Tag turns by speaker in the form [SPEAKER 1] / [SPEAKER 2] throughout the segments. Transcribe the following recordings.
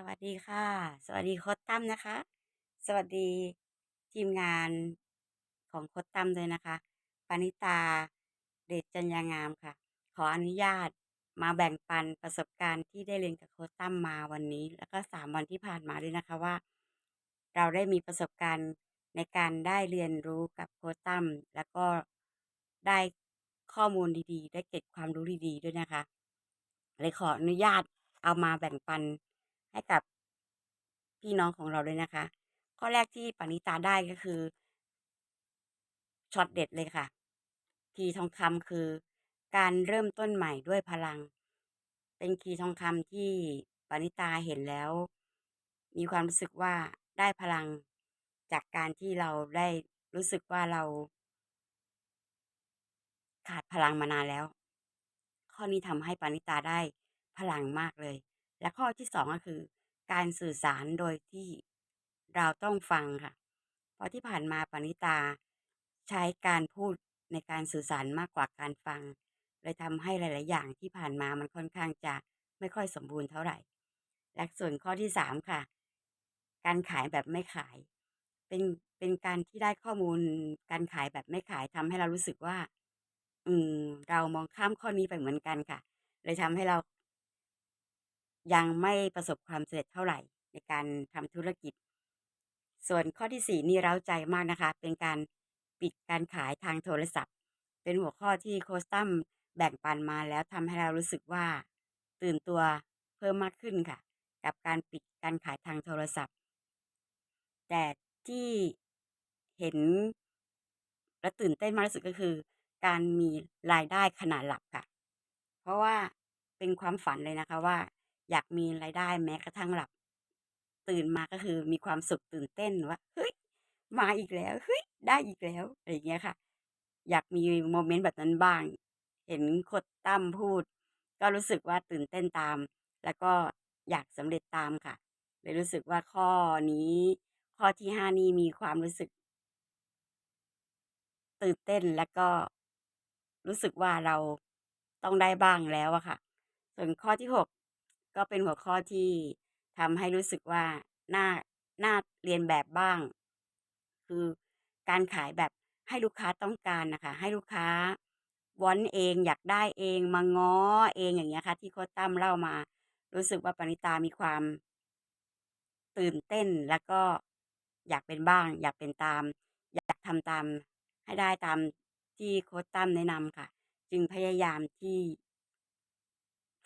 [SPEAKER 1] สวัสดีค่ะ สวัสดีโค้ชตั้มนะคะ สวัสดีทีมงานของโค้ชตั้มด้วยนะคะปณิตา เดชจัญญางามค่ะ ขออนุญาตมาแบ่งปันประสบการณ์ที่ได้เรียนกับโค้ชตั้มมาวันนี้ แล้วก็สามวันที่ผ่านมาด้วยนะคะว่า เราได้มีประสบการณ์ในการได้เรียนรู้กับโค้ชตั้มแล้วก็ได้ข้อมูลดีๆ ได้เก็บความรู้ดีๆด้วยนะคะเลยขออนุญาตเอามาแบ่งปัน ให้กับพี่น้องของเราด้วยนะคะ ข้อแรกที่ปณิตาได้ก็คือช็อตเด็ดเลยค่ะคีย์ทองคำคือการเริ่มต้นใหม่ด้วยพลัง เป็นคีย์ทองคำที่ปณิตาเห็นแล้ว มีความรู้สึกว่าได้พลังจากการที่เราได้รู้สึกว่าเรา ขาดพลังมานานแล้ว ข้อนี้ทำให้ปณิตาได้พลังมากเลย และข้อที่สองก็คือ การสื่อสารโดยที่เราต้องฟังค่ะ เพราะที่ผ่านมาปณิตาใช้การพูดในการสื่อสารมากกว่าการฟัง เลยทำให้หลาย ๆ อย่างที่ผ่านมามันค่อนข้างจะไม่ค่อยสมบูรณ์เท่าไหร่ และส่วนข้อที่สามค่ะ การขายแบบไม่ขาย เป็นเป็นการที่ได้ข้อมูลการขายแบบไม่ขายทำให้เรารู้สึกว่า อืม เรามองข้ามข้อนี้ไปเหมือนกันค่ะ เลยทำให้เรา ยังไม่ประสบความสำเร็จเท่าไหร่ในการทำธุรกิจ ส่วนข้อที่สี่นี่เร้าใจมากนะคะ เป็นการปิดการขายทางโทรศัพท์ เป็นหัวข้อที่โค้ชตั้มแบ่งปันมาแล้วทำให้เรารู้สึกว่า ตื่นตัวเพิ่มมากขึ้นค่ะ กับการปิดการขายทางโทรศัพท์ แต่ที่เห็นและตื่นเต้นมากที่สุดก็คือ การมีรายได้ขณะหลับค่ะ เพราะว่าเป็นความฝันเลยนะคะว่า อยากมีรายได้แม้กระทั่งหลับ ตื่นมาก็คือมีความสุขตื่นเต้นว่าเฮ้ยมาอีกแล้วเฮ้ยได้อีกแล้วอะไรอย่างเงี้ยค่ะ อยากมีโมเมนต์แบบนั้นบ้าง เห็นค้ชตั้มพูด ก็รู้สึกว่าตื่นเต้นตาม แล้วก็อยากสำเร็จตามค่ะเลยรู้สึกว่าข้อนี้ ข้อที่ห้านี่มีความรู้สึก ตื่นเต้นแล้วก็รู้สึกว่าเราต้องได้บ้างแล้วอะค่ะ ส่วนข้อที่หก ก็เป็นหัวข้อที่ทำให้รู้สึกว่าน่าน่าเรียนแบบบ้าง คือการขายแบบให้ลูกค้าต้องการนะคะ ให้ลูกค้าวอนเองอยากได้เองมาง้อเองอย่างเงี้ยค่ะ ที่โค้ชตั้มเล่ามา รู้สึกว่าปณิตามีความ ตื่นเต้นแล้วก็อยากเป็นบ้าง อยากเป็นตาม อยากทำตามให้ได้ตามที่โค้ชตั้มแนะนำค่ะ จึงพยายามที่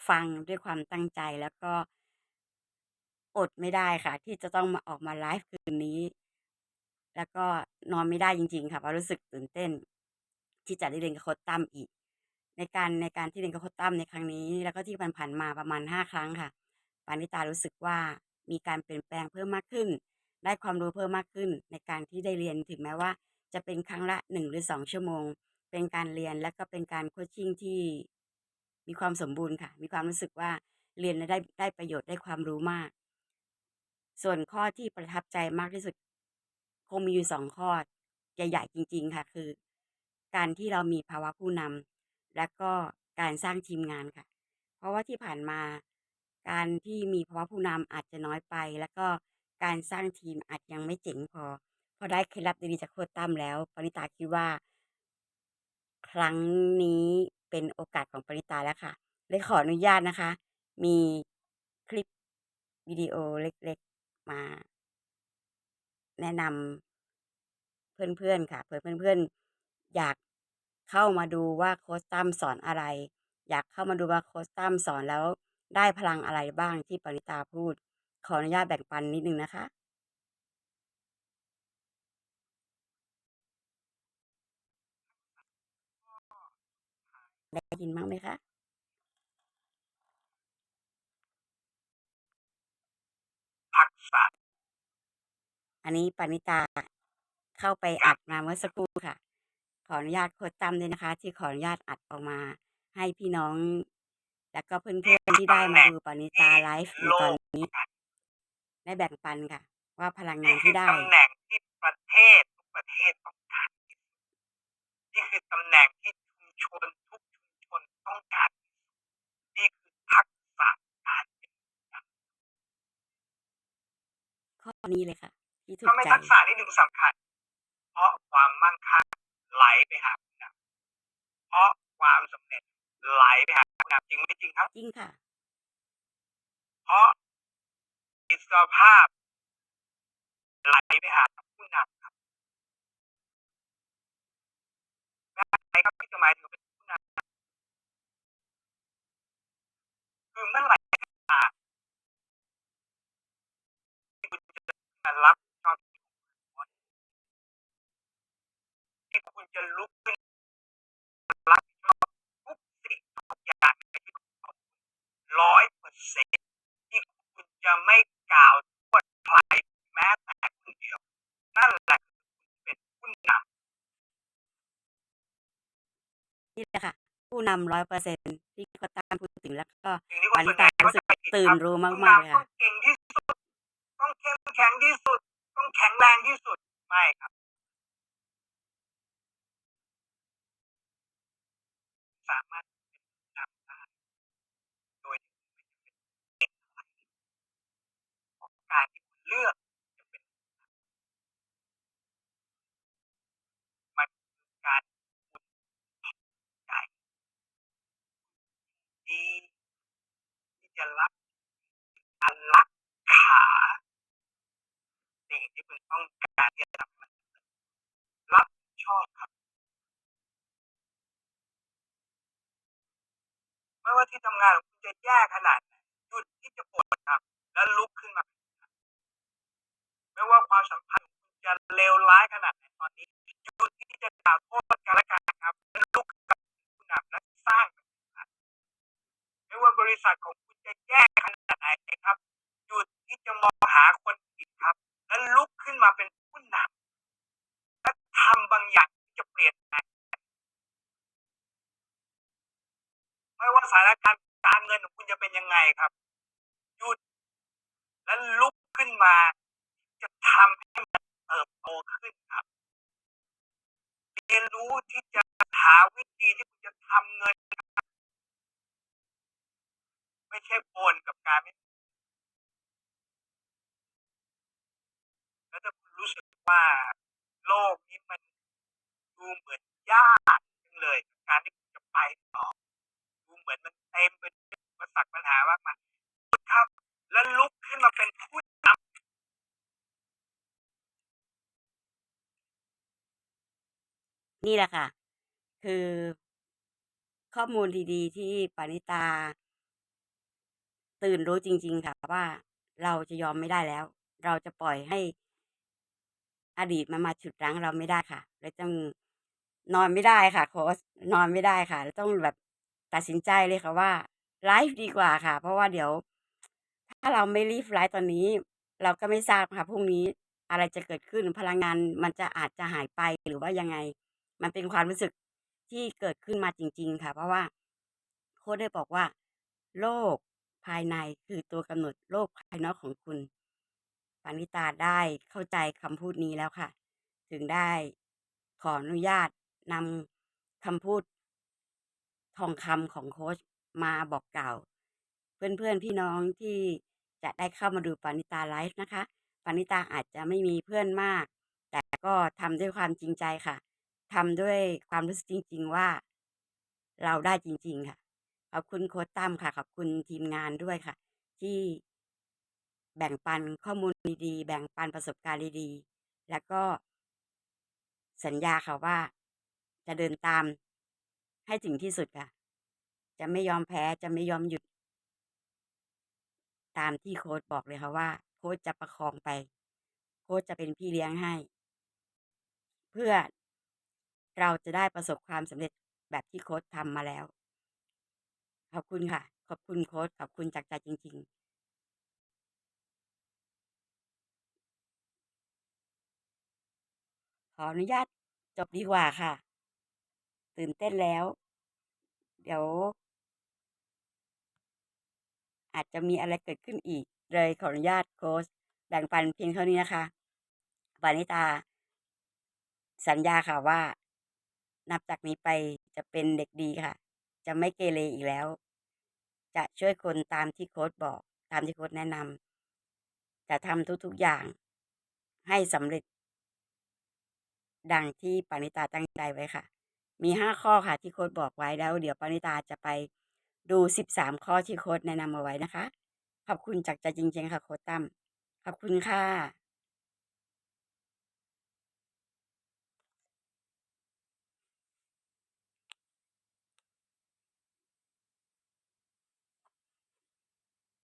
[SPEAKER 1] ฟังด้วยความตั้งใจแล้วก็ อดไม่ได้ค่ะ ที่จะต้องมาออกมาไลฟ์คืนนี้ แล้วก็นอนไม่ได้จริง ๆ ค่ะเพราะรู้สึกตื่นเต้น ที่จะได้เรียนกับโค้ชตั้มอีก ในการในการที่เรียนกับโค้ชตั้มในครั้งนี้ แล้วก็ที่ผ่านๆมาประมาณ5ครั้งค่ะปณิตารู้สึกว่ามีการเปลี่ยนแปลงเพิ่มมากขึ้น ได้ความรู้เพิ่มมากขึ้น ในการที่ได้เรียนถึงแม้ว่า จะเป็นครั้งละ1หรือ2ชั่วโมง เป็นการเรียนและก็เป็นการโคชชิ่งที่ มีความสมบูรณ์ค่ะ มีความรู้สึกว่าเรียนแล้วได้ได้ประโยชน์ได้ความรู้มาก ส่วนข้อที่ประทับใจมากที่สุด คงมีอยู่2ข้อใหญ่ๆจริง ๆ ค่ะ คือ การที่เรามีภาวะผู้นำและก็การสร้างทีมงานค่ะ เพราะว่าที่ผ่านมา การที่มีภาวะผู้นำอาจจะน้อยไป แล้วก็การสร้างทีมอาจยังไม่เจ๋งพอ พอได้เคล็ดลับดีๆจากโค้ชตั้มแล้วปณิตาคิดว่า ครั้งนี้ เป็นโอกาสของปณิตาแล้วค่ะเลยขออนุญาตนะคะ มีคลิปวิดีโอเล็กๆมา แนะนำเพื่อนๆค่ะเผื่อเพื่อนๆอยากเข้ามาดูว่าโค้ชตั้มสอนอะไร อยากเข้ามาดูว่าโค้ชตั้มสอนแล้วได้พลังอะไรบ้างที่ปณิตาพูด ขออนุญาตแบ่งปันนิดนึงนะคะ ได้ยินบ้างไหมคะ?
[SPEAKER 2] ทักษะ
[SPEAKER 1] อันนี้ปณิตาเข้าไปอัดมาเมื่อสักครู่ค่ะ ขออนุญาตโค้ชตั้มด้วยนะคะ ที่ขออนุญาตอัดออกมา ให้พี่น้อง และก็เพื่อนๆที่ได้มาดูปณิตาไลฟ์ในตอนนี้ได้แบ่งปันค่ะ ว่าพลังงานที่ได้
[SPEAKER 2] ตำแหน่งที่ประเทศทุกประเทศต้องการนี่คือตำแหน่งที่ชุมชนทุกชุมชนต้องการที่สุด นี่คือทักษะการเป็นผู้นำ
[SPEAKER 1] นี้เลยค่ะที่ถู
[SPEAKER 2] ถ้ากไม่
[SPEAKER 1] ใจ
[SPEAKER 2] ทักษะนี่หนึ่งสำคัญ เพราะความมั่งคั่งไหลไปหาผู้นำเพราะความสำเร็จไหลไปหาผู้นำจริงไม่จริงครับ
[SPEAKER 1] จริงค่ะ
[SPEAKER 2] เพราะอิสรภาพไหลไปหาผู้นำครับใครครับที่จะหมายถึงเป็นผู้นำคือเมื่อไหร่ก็ตามที่คุณจะรับผิดชอบที่คุณ จะลุกขึ้นรับผิดชอบทุกสิ่งทุกอย่างในชีวิตของคุณร้อยเปอร์เซ็นต์ที่คุณจะไม่กล่าวโทษใครแม้แต่คนเดียว นั่นแหละคือคุณเป็นผู้นำ
[SPEAKER 1] นี่แหละค่ะ ผู้นำร้อยเปอร์เซ็นที่เขาตามพูดถึงแล้วก็
[SPEAKER 2] สิ่งที่ค
[SPEAKER 1] ปาน
[SPEAKER 2] ส่
[SPEAKER 1] นิ
[SPEAKER 2] วนใหญ่
[SPEAKER 1] ตารู้สึก
[SPEAKER 2] เข้าใจผิด
[SPEAKER 1] ตื่
[SPEAKER 2] คนรับ
[SPEAKER 1] รู้
[SPEAKER 2] ผู้
[SPEAKER 1] มากๆเลย
[SPEAKER 2] นำต้อ
[SPEAKER 1] ค่ะ
[SPEAKER 2] งเก่งที่สุด ต้องเข้มแข็งที่สุด ต้องแข็งแรงที่สุด ไม่ครับ สามารถเป็นผู้นำได้โดยที่ไม่จำเป็นเก่งอะไรเพราะการที่คุณเลือกจะเป็นมันคือการคุณใจดีที่จะรับ อันรักขาสิ่งที่คุณต้องการที่จะทำมันรับชอบครับไม่ว่าที่ทำงานของคุณจะแย่ขนาดไหนหยุดที่จะปวดครับ แล้วลุกขึ้นมา ไม่ว่าความสัมพันธ์ของคุณจะเลวร้ายขนาดไหนตอนนี้หยุดที่จะกล่าวโทษกันและกันครับแล้วลุกขึ้นมาเป็นผู้นำและสร้าง ไม่ว่าบริษัทของคุณจะแย่ขนาดไหนครับหยุดที่จะมองหาคนผิดครับ แล้วลุกขึ้นมาเป็นผู้นำและทำบางอย่างที่จะเปลี่ยนแปลง ไม่ว่าสถาน การเงินของคุณจะเป็นยังไงครับหยุดและลุกขึ้นมา จะทำให้มันเติบโตขึ้นครับ เรียนรู้ที่จะหาวิธีที่คุณจะทำเงินครับไม่ใช่โอนกับการไม่แล้วถ้าคุณรู้สึกว่า โลกนี้มันดูเหมือนยากจังเลย การที่คุณจะไปต่อดูเหมือนมัน เต็มไปด้วยอุปสรรคปัญหามากมายครับ แล้วลุกขึ้นมาเป็นผู้นำ
[SPEAKER 1] นี่แหละค่ะ คือข้อมูลดีๆ ที่ปานิตา ตื่นรู้จริง ๆ ค่ะว่าเราจะยอมไม่ได้แล้ว เราจะปล่อยให้อดีตมันมาฉุดรั้งเราไม่ได้ค่ะเลยต้องนอนไม่ได้ค่ะ โค้ชนอนไม่ได้ค่ะ แล้วต้องแบบ ตัดสินใจเลยค่ะว่าไลฟ์ดีกว่าค่ะ เพราะว่าเดี๋ยว ถ้าเราไม่รีบไลฟ์ตอนนี้ เราก็ไม่ทราบค่ะพรุ่งนี้อะไรจะเกิดขึ้นพลังงานมันจะอาจจะหายไปหรือว่ายังไง มันเป็นความรู้สึกที่เกิดขึ้นมาจริง ๆ ค่ะ เพราะว่าโค้ชได้บอกว่า โลกภายในคือตัวกำหนดโลกภายนอกของคุณปานิตาได้เข้าใจคำพูดนี้แล้วค่ะ ถึงได้ขออนุญาตนำคำพูด ทองคำของโค้ชมาบอกกล่าว เพื่อนๆพี่น้องที่จะได้เข้ามาดูปานิตาไลฟ์นะคะปานิตาอาจจะไม่มีเพื่อนมาก แต่ก็ทำด้วยความจริงใจค่ะทำด้วยความรู้สึกจริง ๆว่า เราได้จริง ๆ ค่ะ ขอบคุณโค้ชตั้มค่ะ ขอบคุณทีมงานด้วยค่ะ ที่แบ่งปันข้อมูลดีๆ แบ่งปันประสบการณ์ดีๆ แล้วก็สัญญาค่ะว่า จะเดินตาม ให้ถึงที่สุดค่ะ จะไม่ยอมแพ้จะไม่ยอมหยุด ตามที่โค้ชบอกเลยค่ะว่า โค้ชจะประคองไป โค้ชจะเป็นพี่เลี้ยงให้ เพื่อเราจะได้ประสบความสำเร็จแบบที่โค้ชทำมาแล้ว ขอบคุณค่ะ ขอบคุณโค้ชขอบคุณจากใจจริง ๆขออนุญาตจบดีกว่าค่ะ ตื่นเต้นแล้ว เดี๋ยว อาจจะมีอะไรเกิดขึ้นอีก เลยขออนุญาตโค้ชแบ่งปันเพียงเท่านี้นะคะปานิตา สัญญาค่ะว่า นับจากนี้ไปจะเป็นเด็กดีค่ะ จะไม่เกเรอีกแล้ว จะช่วยคนตามที่โค้ชบอก ตามที่โค้ชแนะนำจะทำทุกๆอย่าง ให้สำเร็จ ดังที่ปานิตาตั้งใจไว้ค่ะ มีห้าข้อค่ะที่โค้ดบอกไว้แล้ว เดี๋ยวปานิตาจะไปดูสิบสามข้อที่โค้ดแนะนำเอาไว้นะคะ ขอบคุณจากใจจริงๆค่ะโค้ดตั้มขอบคุณค่ะ